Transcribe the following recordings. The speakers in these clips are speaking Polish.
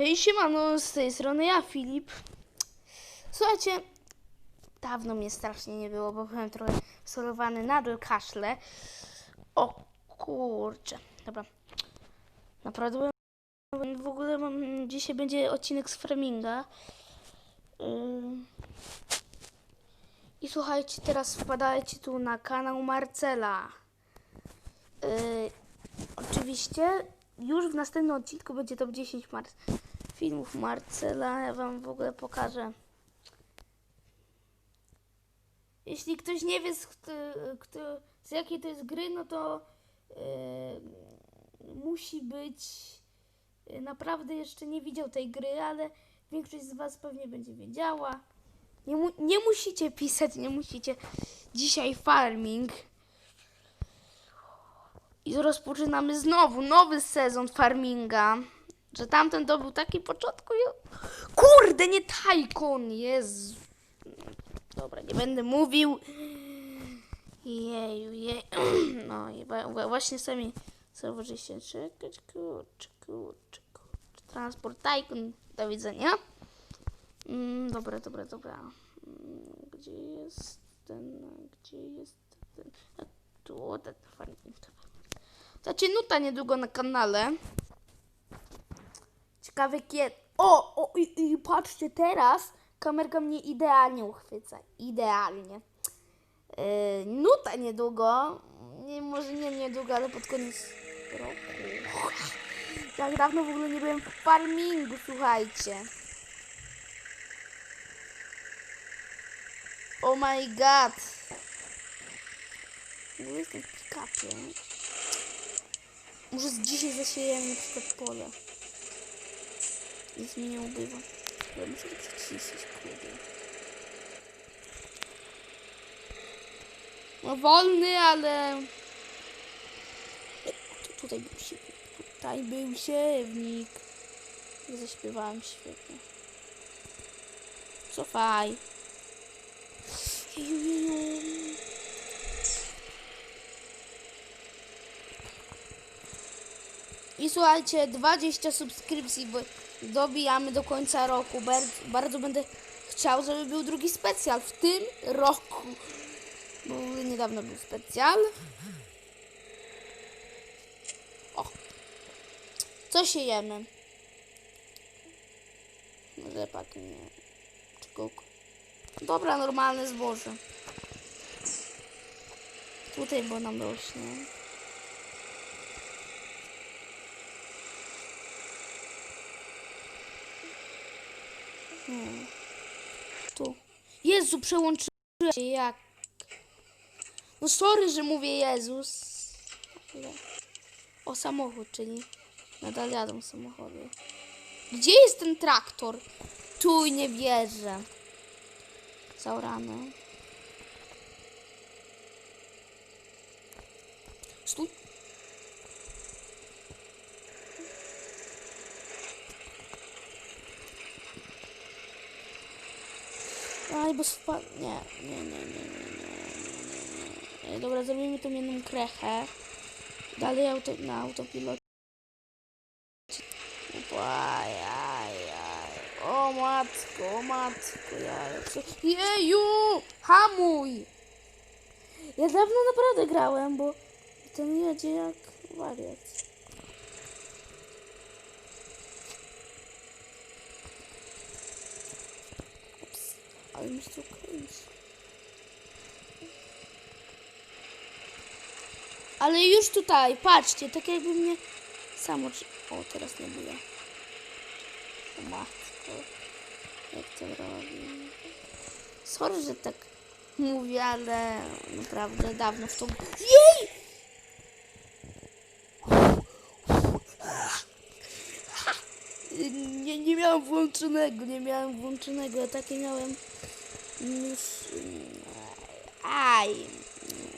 Hej, siemano, z tej strony ja, Filip. Słuchajcie, dawno mnie strasznie nie było, bo byłem trochę solowany, nadal kaszle. O kurczę, dobra. Naprawdę w ogóle mam, dzisiaj będzie odcinek z Framinga. I słuchajcie, teraz wpadajcie tu na kanał Marcela. Yy, oczywiście już w następnym odcinku będzie top 10 Mar filmów Marcela. Ja wam w ogóle pokażę. Jeśli ktoś nie wie, z, kto, kto, z jakiej to jest gry, no to yy, musi być. yy, Naprawdę jeszcze nie widział tej gry, ale większość z Was pewnie będzie wiedziała. Nie, mu, nie musicie pisać, nie musicie. Dzisiaj farming. I rozpoczynamy znowu nowy sezon farminga. Że tamten to był taki początku. Kurde, nie Tajkon, Jezu. Dobra, nie będę mówił. Jeju, jej. No i właśnie sami zauważyliście. Czekać, kurczę, kurczę, kurczę. Transport Tajkon. Do widzenia. Mm, dobra, dobra, dobra. Mm, Gdzie jest ten, gdzie jest ten, a tu, ten farming. Znaczy nuta niedługo na kanale. Ciekawe kiedy. O, o i, i patrzcie teraz. Kamerka mnie idealnie uchwyca. Idealnie. Yy, nuta niedługo. Nie, może nie niedługo, ale pod koniec roku. Jak dawno w ogóle nie byłem w farmingu, słuchajcie. Oh my god. Ogóle jestem w pick-upie. Może z dzisiaj zasiejemy na przykład pole. Nic mi nie ubywa. Ale muszę to przeciszyć, kurde. No wolny, ale... Tu, tutaj był siewnik. Tutaj był siewnik. Zaśpiewałem świetnie. Cofaj. I słuchajcie, 20 subskrypcji, bo dobijamy do końca roku. Bardzo, bardzo będę chciał, żeby był drugi specjal w tym roku. Bo niedawno był specjal. O. Co siejemy? Rzepak nie. Czy kółko? Dobra, normalne zboże. Tutaj, bo nam rośnie. Tu. Jezu, przełączyłem się jak. No sorry, że mówię Jezus. O samochód, czyli nadal jadą samochody. Gdzie jest ten traktor? Tu nie wierzę. Zaurane. Stój. Aj, bo spadł. Nie, nie, nie, nie, nie, nie, nie, Dobra, zrobimy tą jedną krechę. Dalej auto, na autopilocie. O matko, o matko, jaj. Co... Jeju! Hamuj! Ja dawno naprawdę grałem, bo ten jedzie jak wariat. Się tu kręci. Ale już tutaj, patrzcie, tak jakby mnie samo... O, teraz nie było. Matko, jak to robi. Sorry, że tak mówię, ale naprawdę dawno w to... Jej! Nie, nie miałem włączonego, nie miałem włączonego, ja takie miałem. Aj!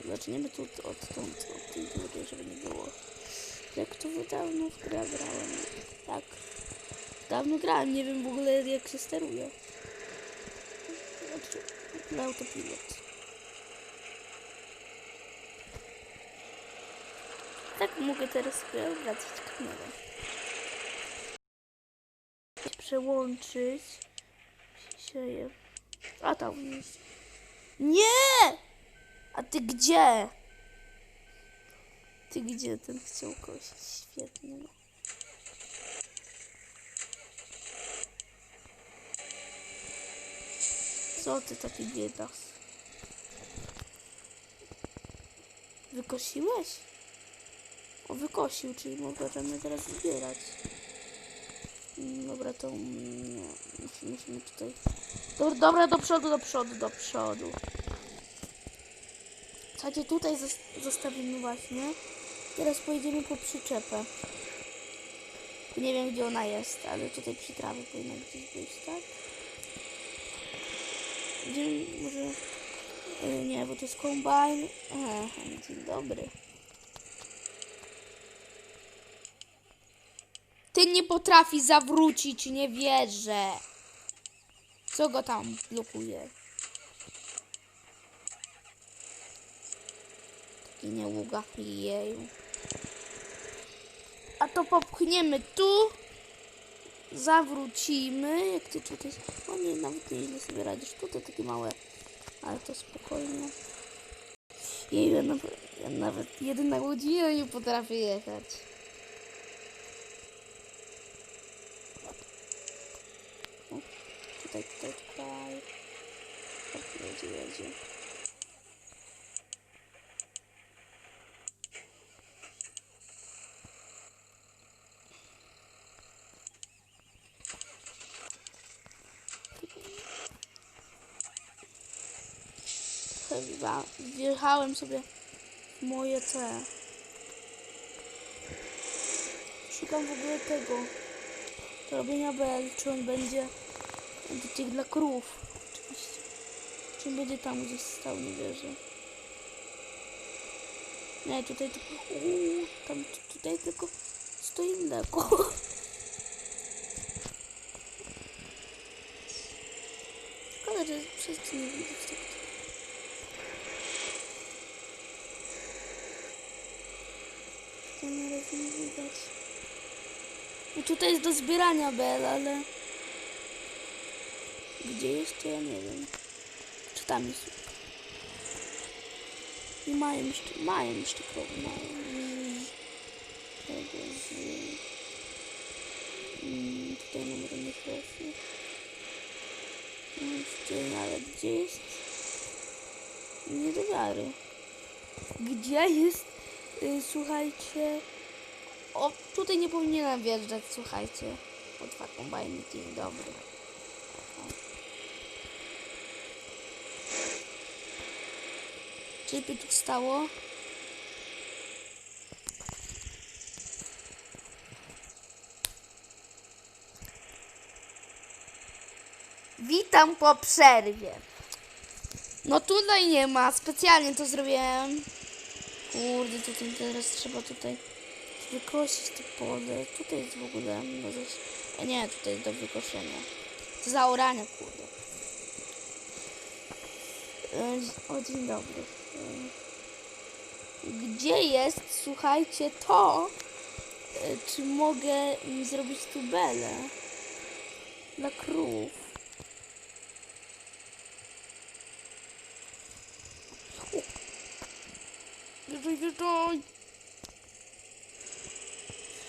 Zaczniemy tu odtąd, od tej drugiej, żeby nie było. Jak to dawno w grę grałem. Tak. Dawno grałem, nie wiem w ogóle jak się steruje. Znaczy, Na autopilot. Tak mogę teraz obracać kamerę. przełączyć. Sieje. A tam jest. Nie! A ty gdzie? Ty gdzie ten chciał kosić? Świetnie. No. Co ty taki biedas? Wykosiłeś? O, wykosił, czyli możemy teraz zbierać. Mm, Dobra, to nie. Musimy tutaj... Dobra, do przodu, do przodu, do przodu. Słuchajcie, tutaj zos- zostawimy właśnie. Teraz pojedziemy po przyczepę. Nie wiem, gdzie ona jest, ale tutaj przy trawie powinna gdzieś być, tak? Gdzie może... y, Nie, bo to jest kombajn. Aha, dzień dobry. Ty nie potrafi zawrócić, nie wierzę. Co go tam blokuje? Taki nieługa. Jeju. A to popchniemy tu. Zawrócimy. Jak ty tutaj... O nie, nawet nieźle sobie radzisz. Tutaj takie małe. Ale to spokojnie. Jeju, ja nawet, ja nawet jedna godzina nie potrafię jechać. Tutaj, tutaj. Tak, jedzie, jedzie. Chyba wjechałem sobie moje te. Szukam w ogóle tego. Robienia bel, czy on będzie będzie tych dla krów. Oczywiście. Czy będzie tam gdzieś stał, nie wierzę. Nie, tutaj tylko. Uuu, tam tu- tutaj tylko stoi mleko. Szkoda, że wszyscy nie widać tak. To na razie nie widać. I tutaj jest do zbierania bel, ale... Gdzie to ja nie wiem. Czy tam jest? I mają jeszcze, mają jeszcze krowy, mają. Mm, Tego z... Mm, tutaj może mieć rosy. Gdzie, ale gdzie jest? Nie do wiary. Gdzie jest, y, słuchajcie... O, tutaj nie powinienem wjeżdżać, słuchajcie. O, dwa kombajny, dzień dobry. Czy by tu stało? Witam po przerwie. No tutaj nie ma, specjalnie to zrobiłem. Kurde, tutaj teraz trzeba tutaj wykosić te pole. Tutaj jest w ogóle, no. A nie, tutaj do wykoszenia. Do zaorania, kurde. E, O, dzień dobry. Gdzie jest, słuchajcie, to? E, Czy mogę zrobić tu belę? Dla krów. Wjeżdżaj, wjeżdżaj!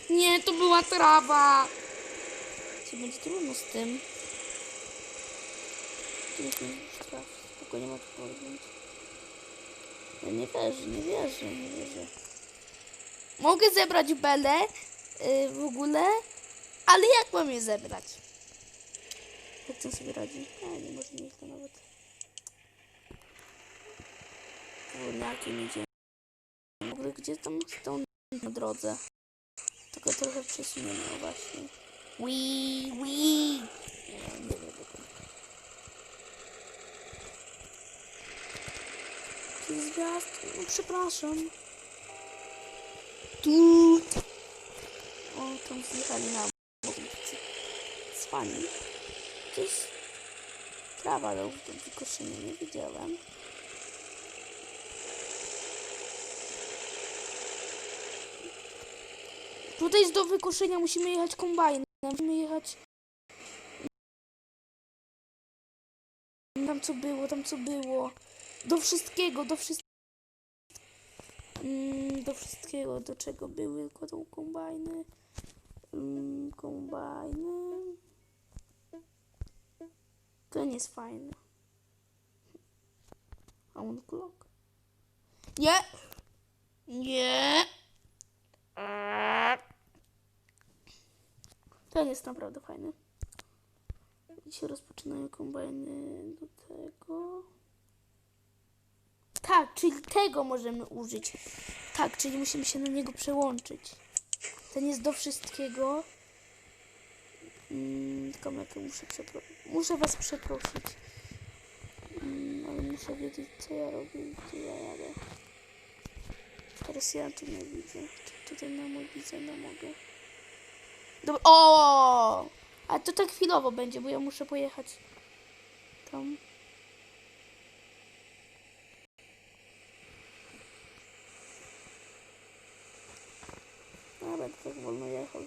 Nie, to była trawa! Co będzie trudno z tym? Tu jest już traw. Spokojnie ma podjąć. Ja nie wierzę, nie wierzę, nie wierzę. Mogę zebrać belę yy, w ogóle, ale jak mam je zebrać? Jak to sobie radzi? Nie, nie może mieć to nawet. Nie idzie. W ogóle gdzie tam są na drodze? Tylko trochę przesuniemy właśnie. Wii, wii. Nie, nie wiem. To tych gwiazd. No, przepraszam. Tu. O, tam zjechali na obwodnicy. Cwani. Gdzieś trawa do wykoszyny, nie widziałem. Tutaj do wykoszenia, musimy jechać kombajnem. Musimy jechać... Tam co było, tam co było. Do wszystkiego, do wszystkiego. Mm, do wszystkiego, do czego były tą kombajny. Mm, kombajny. To nie jest fajne. A on clock. Nie! Nie! Ten jest naprawdę fajny. Dzisiaj rozpoczynają kombajny do tego. Tak, czyli tego możemy użyć. Tak, czyli musimy się na niego przełączyć. Ten jest do wszystkiego. Mm, tylko muszę przeprosić. Muszę was przeprosić. Mm, ale muszę wiedzieć, co ja robię i gdzie ja jadę. Teraz ja tu nie widzę. Tu- Tutaj na mój widzę, no mogę. Dobra. O! A to tak chwilowo będzie, bo ja muszę pojechać tam. Będę tak wolno jechał.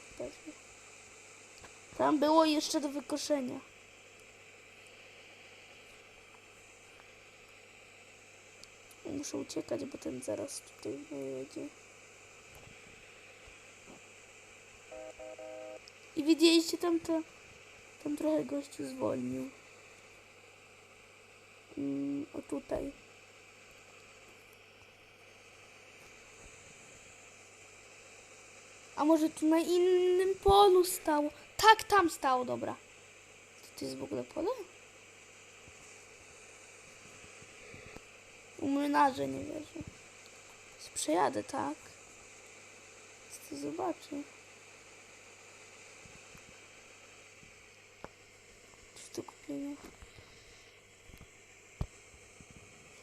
Tam było jeszcze do wykoszenia. Muszę uciekać, bo ten zaraz tutaj wyjedzie. I widzieliście tam to, tam trochę gościu zwolnił. Mm, o tutaj. A może tu na innym polu stało? Tak, tam stało, dobra. To, to jest w ogóle pole? U młynarza nie wierzę. Przejadę, tak? Co to zobaczę. Coś do kupienia.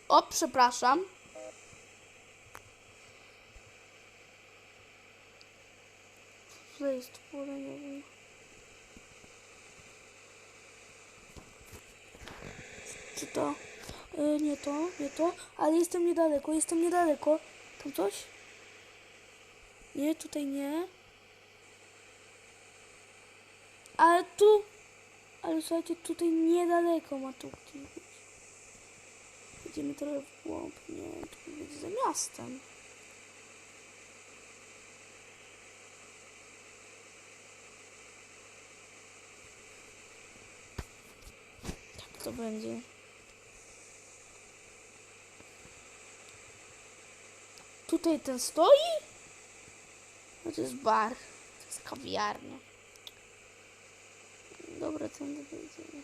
O, przepraszam. Co jest nie wiem. Czy to? E, nie to, nie to, ale jestem niedaleko, jestem niedaleko. Tam coś? Nie, tutaj nie. Ale tu, ale słuchajcie, tutaj niedaleko ma tu gdzieś być. Idziemy trochę w głąb, nie, tu będzie za miastem. To będzie. Tutaj ten stoi? No to jest bar. To jest kawiarnia. Dobra, tędy wejdziemy.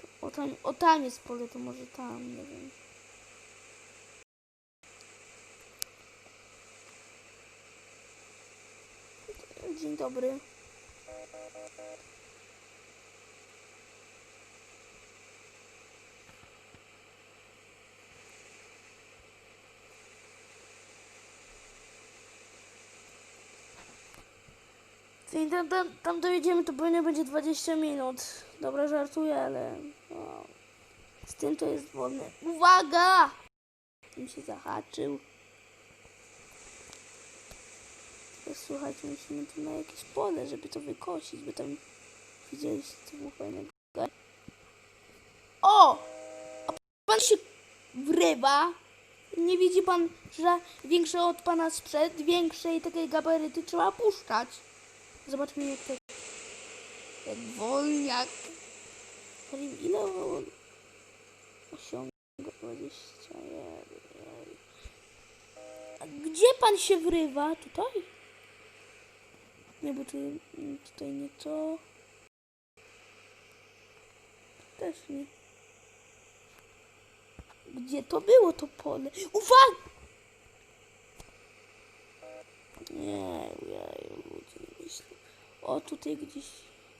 To- O tam, o tam jest pole, to może tam, nie wiem. Dzień dobry. Czyli tam, tam, tam dojedziemy, to pewnie będzie 20 minut. Dobra, żartuję, ale no, z tym to jest wolne. Uwaga! Tym się zahaczył. Słuchajcie, musimy tu na jakieś pole, żeby to wykosić, bo tam widzieliście, co było fajnego. O! A pan się wrywa. Nie widzi pan, że większe od pana sprzed, większej takiej gabaryty trzeba puszczać. Zobaczmy jak to... Jak wolniak. Ile on osiąga? 21. A gdzie pan się wrywa? Tutaj? Nie, bo tu, tutaj nie to. Też nie. Gdzie to było to pole? Uwaga! Nie, ja ludzie nie myślę. O, tutaj gdzieś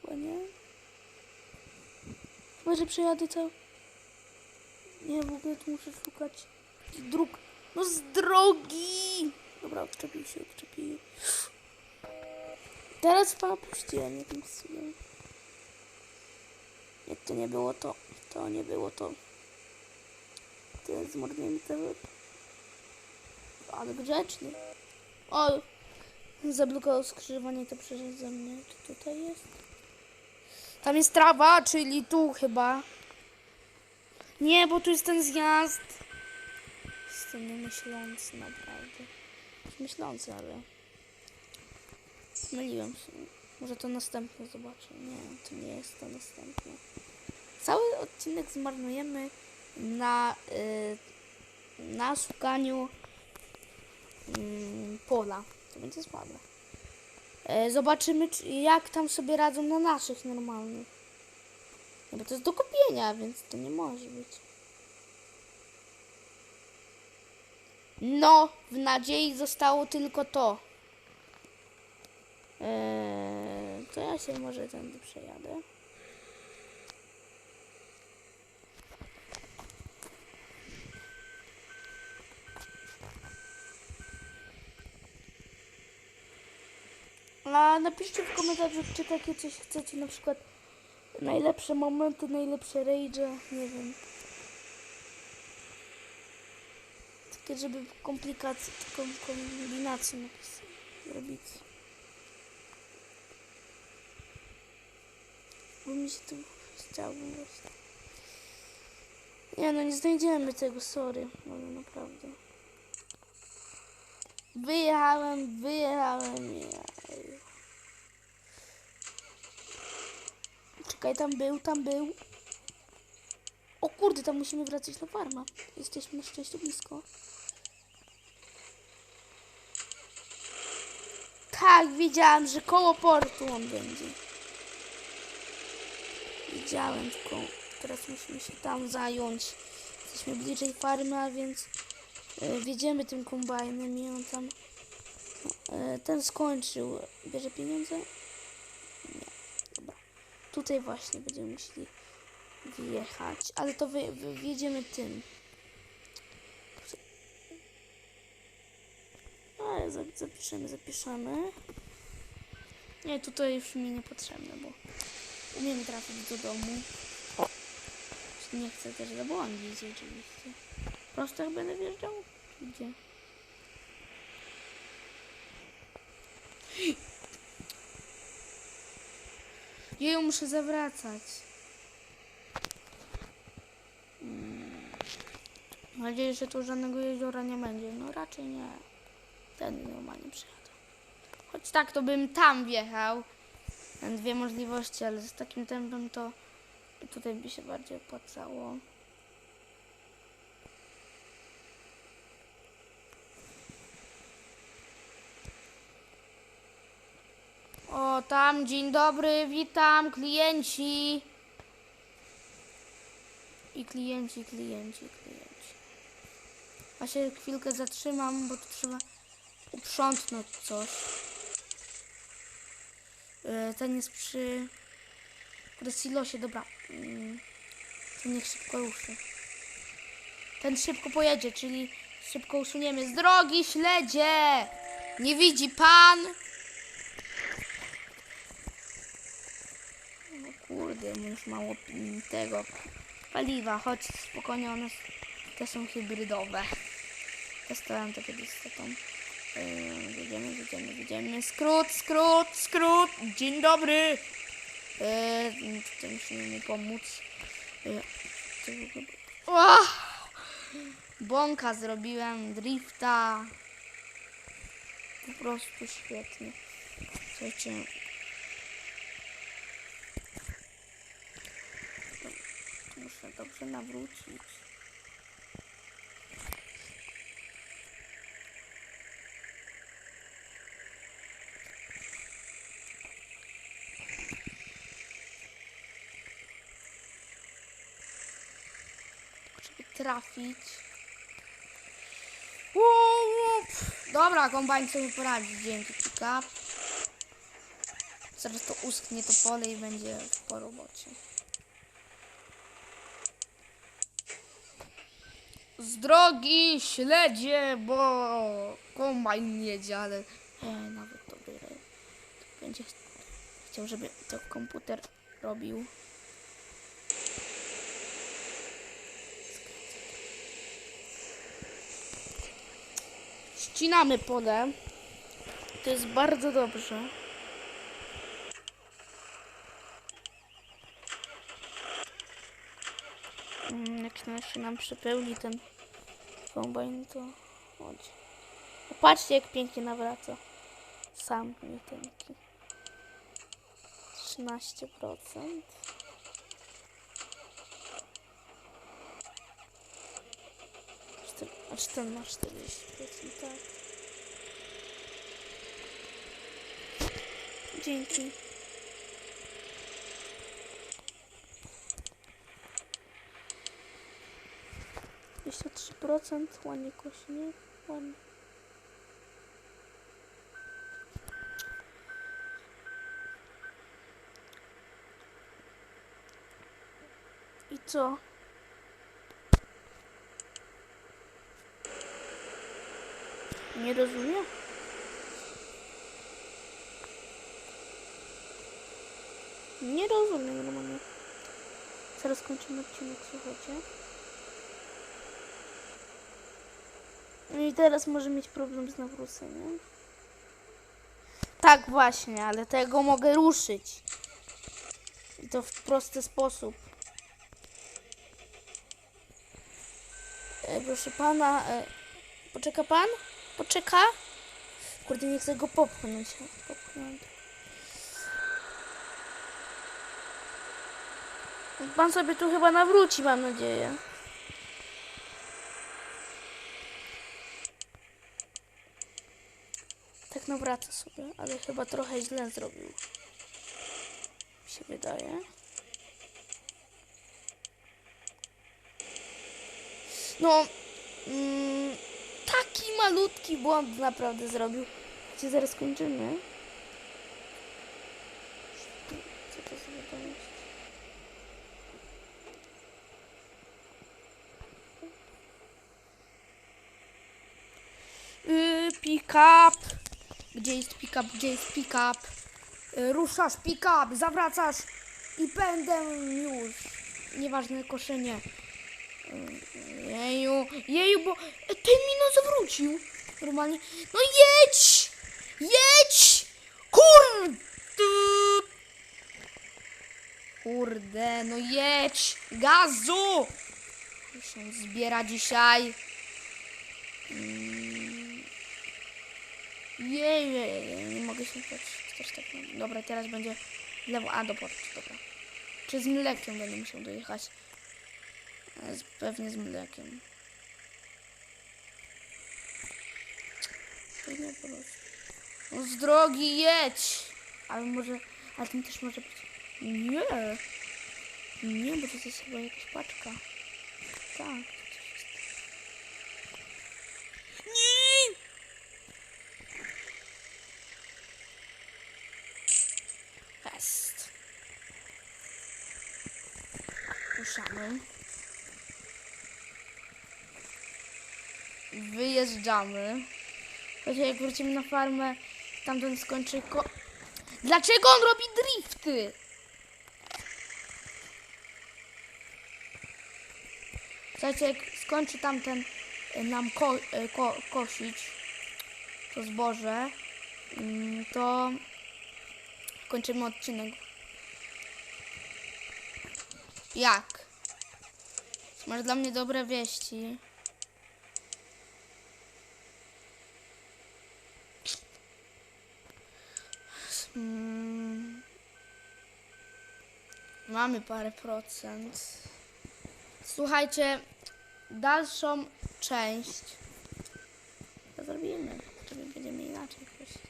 chyba nie? Chyba, że przejadę to... Nie, w ogóle tu muszę szukać dróg. No z drogi! Dobra, odczepił się, odczepił. Teraz pana puściłem jakimś cudem. Jak to nie było to, to nie było to. Jest zmarniemy tego. Ale grzeczny. O! Zablokował skrzyżowanie, to przeszedł ze mnie. Czy tutaj jest? Tam jest trawa, czyli tu chyba. Nie, bo tu jest ten zjazd. Jestem niemyślący, naprawdę. Myślący, ale... Myliłem się. Może to następne zobaczę. Nie, to nie jest to następne. Cały odcinek zmarnujemy na, y, na szukaniu mm, pola. To będzie słabe. E, zobaczymy, czy, jak tam sobie radzą na naszych normalnych. No bo to jest do kupienia, więc to nie może być. No, w nadziei zostało tylko to. Eee, to ja się może tędy przejadę. A napiszcie w komentarzu, czy takie coś chcecie, na przykład najlepsze momenty, najlepsze rage, nie wiem. Takie, żeby komplikacje, kom, kombinacje napisać, zrobić. Bo mi się tu chciało właśnie. Nie no, nie znajdziemy tego, sorry, ale naprawdę. Wyjechałem, wyjechałem, jej. Czekaj, tam był, tam był. O kurde, tam musimy wracać na farmę. Jesteśmy szczęście blisko. Tak, wiedziałam, że koło portu on będzie. Wiedziałem, tylko teraz musimy się tam zająć. Jesteśmy bliżej farmy, a więc e, wiedziemy tym kombajnem i on tam e, ten skończył. Bierze pieniądze? Tutaj właśnie będziemy musieli wjechać, ale to wy, wy, wjedziemy tym. Ale za- zapiszemy, zapiszemy. Nie, tutaj już mi niepotrzebne, bo umiem trafić do domu. Nie chcę też zabłądzić oczywiście. Prosto jak będę wjeżdżał? Gdzie? Jeju, muszę zawracać. Mm. Mam nadzieję, że tu żadnego jeziora nie będzie. No raczej nie. Ten normalnie przyjadę. Choć tak, to bym tam wjechał. Mam dwie możliwości, ale z takim tempem to tutaj by się bardziej opłacało. O, tam, dzień dobry, witam, klienci. I klienci, klienci, klienci. Ja się chwilkę zatrzymam, bo tu trzeba uprzątnąć coś. Yy, Ten jest przy, przy silosie, dobra. Yy, To niech szybko ruszy. Ten szybko pojedzie, czyli szybko usuniemy z drogi śledzie. Nie widzi pan? No kurde, już mało tego paliwa, choć spokojnie one te są hybrydowe. Testowałem to kiedyś z tatą. Yy, Jedziemy, jedziemy. Skrót, skrót, skrót. Dzień dobry. Yy, tutaj musimy mu pomóc. Yy, to w ogóle- O! Bąka zrobiłem, drifta. Po prostu świetnie. Słuchajcie, Muszę dobrze nawrócić. Żeby trafić. Dobra, kombajn sobie poradzi. Dzięki, pika. Zaraz to uschnie to pole i będzie po robocie. Drogi śledzie, bo kombajn jedzie, ale e, nawet to. Będzie ch- chciał, żeby to komputer robił. Ścinamy pole. To jest bardzo dobrze. Mm, Jak się nam przepełni ten kombajn, to chodź. Patrzcie, jak pięknie nawraca. Sam nie tenki. 13%. Czter- A czy ten ma 40%, tak. Dzięki. Jeszcze 3% ładnie kośnie. Ładnie. I co? Nie rozumiem. Nie rozumiem normalnie. Zaraz kończymy odcinek, słuchajcie. No i teraz może mieć problem z nawróceniem. Tak właśnie, ale tego mogę ruszyć. I to w prosty sposób. E, proszę pana, e, poczeka pan? Poczeka? Kurde, nie chcę go popchnąć. Popchnąć. Pan sobie tu chyba nawróci, mam nadzieję. Tak nawraca sobie, ale chyba trochę źle zrobił. Mi się wydaje. No, mm, taki malutki błąd naprawdę zrobił. Gdzie zaraz kończymy. Co to za wiadomość? Yy, pick up. Gdzie jest pick up? Gdzie jest pick up? Yy, ruszasz pick up, zawracasz i będę już. Nieważne koszenie. Yy, Jeju, jeju, bo e, ten mi no zawrócił. Normalnie. No jedź! Jedź! Kurde! Kurde, no jedź! Gazu! Się zbiera dzisiaj. Jej, jej, jej, nie mogę się patrzeć. Też tak. Dobra, teraz będzie w lewo. A, do portu, dobra. Czy z mlekiem będę musiał dojechać? E, z- Pewnie z mlekiem. Pewnie. No z drogi jedź! Ale może, ale tym też może być... Nie! Nie, bo to jest chyba jakaś paczka. Tak. to coś jest. Nie! Jest. Ruszamy. Wyjeżdżamy. Chociaż jak wrócimy na farmę, tamten skończy ko... Dlaczego on robi drifty? Słuchajcie, jak skończy tamten y, nam ko, y, ko, kosić to zboże, mm, to kończymy odcinek. Jak? Masz dla mnie dobre wieści. Mm. Mamy parę procent. Słuchajcie, dalszą część to zrobimy, żeby będziemy inaczej prosić.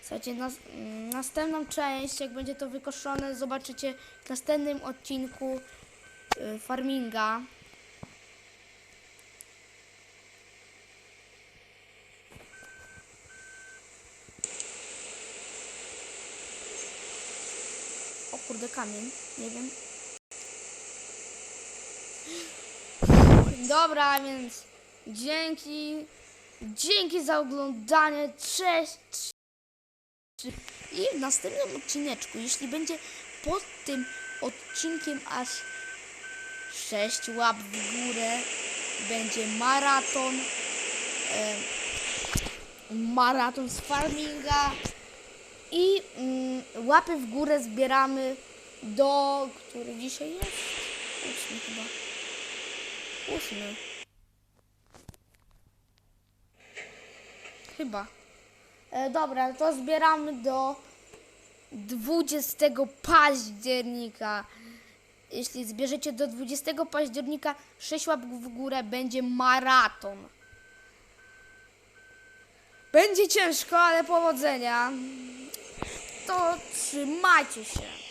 Słuchajcie, mm, następną część, jak będzie to wykoszone, zobaczycie w następnym odcinku farminga. O kurde, kamień, nie wiem. Dobra, więc dzięki, dzięki za oglądanie, cześć. I w następnym odcineczku, jeśli będzie pod tym odcinkiem aż 6 łap w górę, będzie maraton, e, maraton z farminga i mm, łapy w górę zbieramy do, który dzisiaj jest? Ósmy chyba. Ósmy. Chyba. E, dobra, to zbieramy do 20 października. Jeśli zbierzecie do 20 października 6 łap w górę, będzie maraton. Będzie ciężko, ale powodzenia. To trzymajcie się.